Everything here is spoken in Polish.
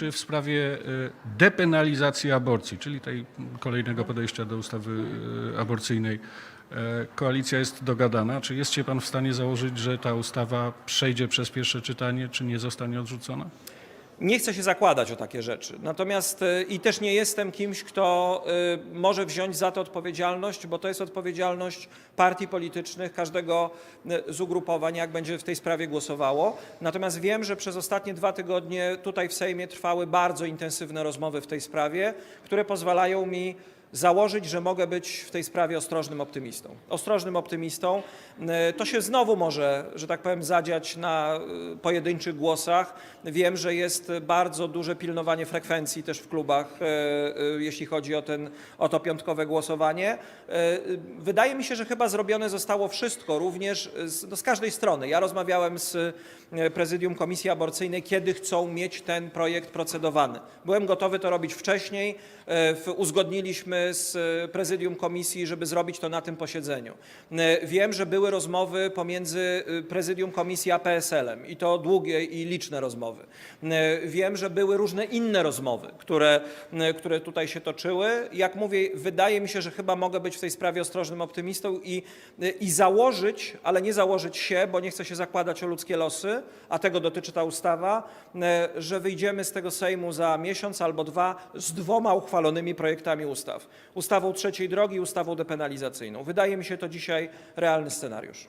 czy w sprawie e, depenalizacji aborcji, czyli tej kolejnego podejścia do ustawy e, aborcyjnej, e, koalicja jest dogadana? Czy jest się pan w stanie założyć, że ta ustawa przejdzie przez pierwsze czytanie, czy nie zostanie odrzucona? Nie chcę się zakładać o takie rzeczy. Natomiast y, i też nie jestem kimś, kto y, może wziąć za to odpowiedzialność, bo to jest odpowiedzialność partii politycznych, każdego y, z ugrupowań, jak będzie w tej sprawie głosowało. Natomiast wiem, że przez ostatnie dwa tygodnie tutaj w Sejmie trwały bardzo intensywne rozmowy w tej sprawie, które pozwalają mi założyć, że mogę być w tej sprawie ostrożnym optymistą. Ostrożnym optymistą. Y, To się znowu może, że tak powiem, zadziać na y, pojedynczych głosach. Wiem, że jest bardzo duże pilnowanie frekwencji też w klubach, y, jeśli chodzi o, ten, o to piątkowe głosowanie. Wydaje mi się, że chyba zrobione zostało wszystko, również z, no z każdej strony. Ja rozmawiałem z prezydium Komisji Aborcyjnej, kiedy chcą mieć ten projekt procedowany. Byłem gotowy to robić wcześniej. E, Uzgodniliśmy z e, prezydium komisji, żeby zrobić to na tym posiedzeniu. E, Wiem, że były rozmowy pomiędzy e, prezydium komisji a PSL-em i to długie i liczne rozmowy. Wiem, że były różne inne rozmowy, które, które tutaj się toczyły. Jak mówię, wydaje mi się, że chyba mogę być w tej sprawie ostrożnym optymistą i, i założyć, ale nie założyć się, bo nie chcę się zakładać o ludzkie losy, a tego dotyczy ta ustawa, że wyjdziemy z tego Sejmu za miesiąc albo dwa z dwoma uchwalonymi projektami ustaw. Ustawą trzeciej drogi ustawą depenalizacyjną. Wydaje mi się to dzisiaj realny scenariusz.